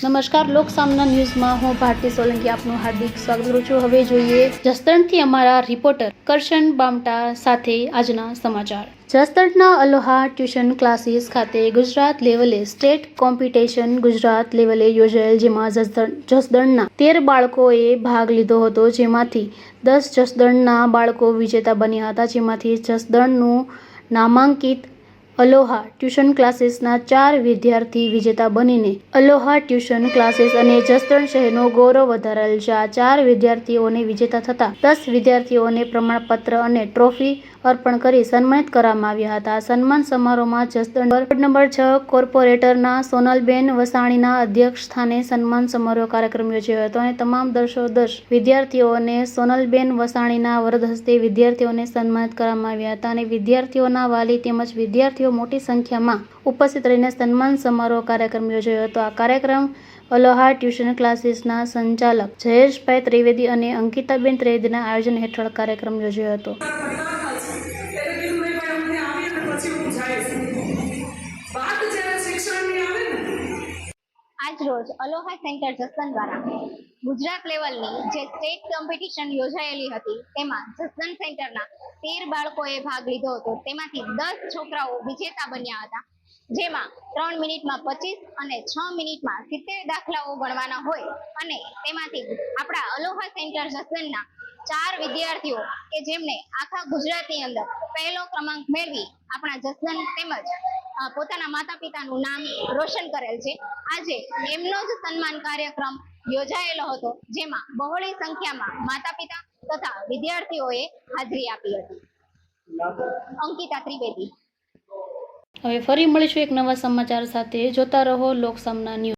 નમસ્કાર, લોક સામના ન્યૂઝમાં હું ભારતી સોલંકી આપનું હાર્દિક સ્વાગત કરું છું. હવે જોઈએ જસદણથી અમારા રિપોર્ટર કરશન બામટા સાથે આજના સમાચાર. જસદણના અલોહા ટ્યુશન ક્લાસીસ ખાતે ગુજરાત લેવલે સ્ટેટ કોમ્પિટિશન ગુજરાત લેવલે યોજાયેલ, જેમાં જસદણ, જસદણના તેર બાળકોએ ભાગ લીધો હતો. જેમાંથી દસ જસદણના બાળકો વિજેતા બન્યા હતા. જેમાંથી જસદણનું નામાંકિત અલોહા ટ્યુશન ક્લાસીસના ચાર વિદ્યાર્થી વિજેતા બનીને અલોહા ટ્યુશન ક્લાસીસ અને જસદણ શહેરનો ગૌરવ વધારેલ છે. આ ચાર વિદ્યાર્થીઓને વિજેતા થતા દસ વિદ્યાર્થીઓને પ્રમાણપત્ર અને ટ્રોફી અર્પણ કરી સન્માનિત કરવામાં આવ્યા હતા. સન્માન સમારોહમાં જસદણ વોર્ડ નંબર છ કોર્પોરેટરના સોનલબેન વસાણીના અધ્યક્ષ સ્થાને સન્માન સમારોહ કાર્યક્રમ યોજાયો હતો અને તમામ દર્શો દર્શ વિદ્યાર્થીઓને સોનલબેન વસાણીના વરદ હસ્તે વિદ્યાર્થીઓને સન્માનિત કરવામાં આવ્યા હતા અને વિદ્યાર્થીઓના વાલી તેમજ વિદ્યાર્થીઓ મોટી સંખ્યામાં ઉપસ્થિત રહીને સન્માન સમારોહ કાર્યક્રમ યોજાયો હતો. આ કાર્યક્રમ અલોહા ટ્યુશન ક્લાસીસના સંચાલક જયેશભાઈ ત્રિવેદી અને અંકિતાબેન ત્રિવેદીના આયોજન હેઠળ કાર્યક્રમ યોજાયો હતો. એટલે કીધું નહીં ભાઈ અમને આવી અને પછી હું જઈશ વાત જ્યારે શિક્ષણની આવે ને. આજ રોજ અલોહા સેન્ટર જસદણ દ્વારા ગુજરાત લેવલની જે સ્ટેટ કોમ્પિટિશન યોજાયેલી હતી, તેમાં જસદન સેન્ટરના તેર બાળકોએ ભાગ લીધો હતો. તેમાંથી દસ છોકરાઓ વિજેતા બન્યા હતા. જેમાં ત્રણ મિનિટમાં પચીસ અને છ મિનિટમાં સિત્તેર દાખલાઓ ગણવાના હોય અને તેમાંથી આપણા અલોહા સેન્ટર જસદનના ચાર વિદ્યાર્થીઓ કે જેમને આખા ગુજરાતની અંદર પહેલો ક્રમાંક મેળવી આપણા જસદન તેમજ પોતાના માતા પિતાનું નામ રોશન કરેલ છે. આજે એમનો જ સન્માન કાર્યક્રમ યોજાયેલો હતો, જેમાં બહોળી સંખ્યામાં માતા પિતા તથા વિદ્યાર્થીઓએ હાજરી આપી હતી. અંકિતા ત્રિવેદી. હવે ફરી મળીશું એક નવા સમાચાર સાથે. જોતા રહો લોક સામના ન્યૂઝ.